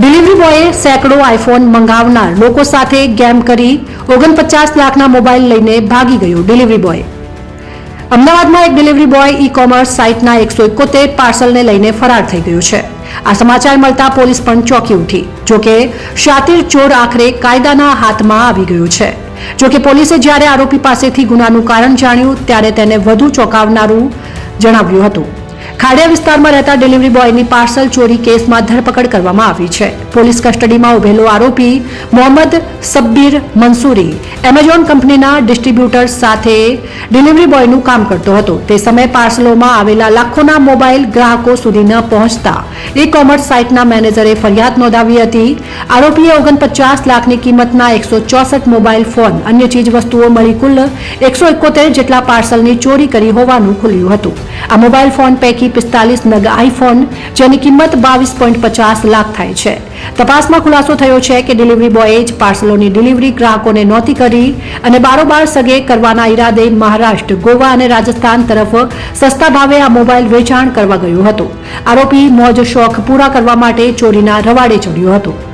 Delivery બોયે સેંકડો iPhone મંગાવનાર લોકો સાથે ગેમ કરી ઓગણપચાસ લાખના મોબાઈલ લઈને ભાગી ગયો ડિલિવરી બોય અમદાવાદમાં એક ડિલિવરી બોય ઈ કોમર્સ સાઇટના એકસો એકોતેર પાર્સલને લઈને ફરાર થઈ ગયો છે. આ સમાચાર મળતા પોલીસ પણ ચોંકી ઉઠી. જોકે શાતિર ચોર આખરે કાયદાના હાથમાં આવી ગયો છે. જોકે પોલીસે જ્યારે આરોપી પાસેથી ગુનાનું કારણ જાણ્યું, ત્યારે તેને વધુ ચોંકાવનારું જણાવ્યું હતું. ખાડિયા વિસ્તારમાં રહેતા ડિલિવરી બોયની પાર્સલ ચોરી કેસમાં ધરપકડ કરવામાં આવી છે. પોલીસ કસ્ટડીમાં ઉભેલો આરોપી મોહમ્મદ સબ્બીર મંસૂરી એમેઝોન કંપનીના ડિસ્ટ્રીબ્યુટર સાથે ડિલિવરી બોયનું કામ કરતો હતો. તે સમયે પાર્સલોમાં આવેલા લાખોના મોબાઈલ ગ્રાહકો સુધી ન પહોંચતા ઈ કોમર્સ સાઇટના મેનેજરે ફરિયાદ નોંધાવી હતી. આરોપીએ ઓગણપચાસ લાખની કિંમતના એકસો ચોસઠ મોબાઈલ ફોન, અન્ય ચીજ વસ્તુઓ મળી કુલ એકસો એકોતેર જેટલા પાર્સલની ચોરી કરી હોવાનું ખુલ્યું હતું. આ મોબાઈલ ફોન પૈકી પિસ્તાલીસ નગ આઈફોન, જેની કિંમત બાવીસ પોઈન્ટ પચાસ લાખ થાય છે. તપાસમાં ખુલાસો થયો છે કે ડિલિવરી બોયે જ પાર્સલોની ડિલિવરી ગ્રાહકોને નહોતી કરી અને બારોબાર સગે કરવાના ઈરાદે મહારાષ્ટ્ર, ગોવા અને રાજસ્થાન તરફ સસ્તા ભાવે આ મોબાઈલ વેચાણ કરવા ગયો હતો. આરોપી મોજ શોખ પૂરા કરવા માટે ચોરીના રવાડે ચડ્યો હતો.